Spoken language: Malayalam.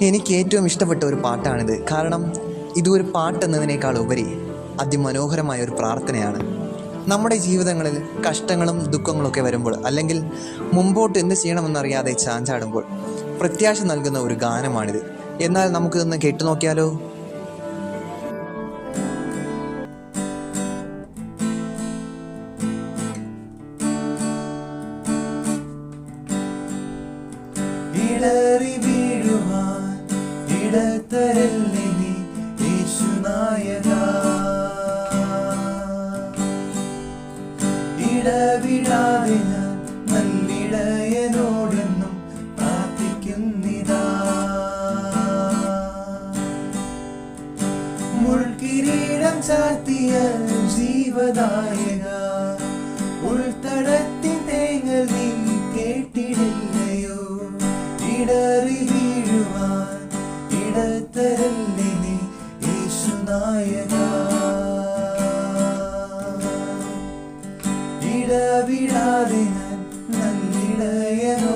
എനിക്ക് ഏറ്റവും ഇഷ്ടപ്പെട്ട ഒരു പാട്ടാണിത്. കാരണം ഇത് ഒരു പാട്ടെന്നതിനേക്കാൾ ഉപരി അതിമനോഹരമായ ഒരു പ്രാർത്ഥനയാണ്. നമ്മുടെ ജീവിതങ്ങളിൽ കഷ്ടങ്ങളും ദുഃഖങ്ങളൊക്കെ വരുമ്പോൾ അല്ലെങ്കിൽ മുമ്പോട്ട് എന്ത് ചെയ്യണമെന്നറിയാതെ ചാഞ്ചാടുമ്പോൾ പ്രത്യാശ നൽകുന്ന ഒരു ഗാനമാണിത്. എന്നാൽ നമുക്കിതൊന്ന് കേട്ടു നോക്കിയാലോ? ഇടറി വീഴുവാൻ ഇടത്തരല്ലിനി യേശുനായക. ഇടവിടാതെ ഞാൻ നല്ലിടയനോടെന്നും പ്രാർത്ഥിക്കുന്നിതാ. മുൾക്കിരീടം ചാർത്തിയ ജീവദായക ഉൾത്തടത്തിൻ ചിതറി വീഴുവാൻ ഇടത്തരല്ലേ നീ യേശുനായക ഇടവിടാതെ ഞാൻ നല്ലിടയനോ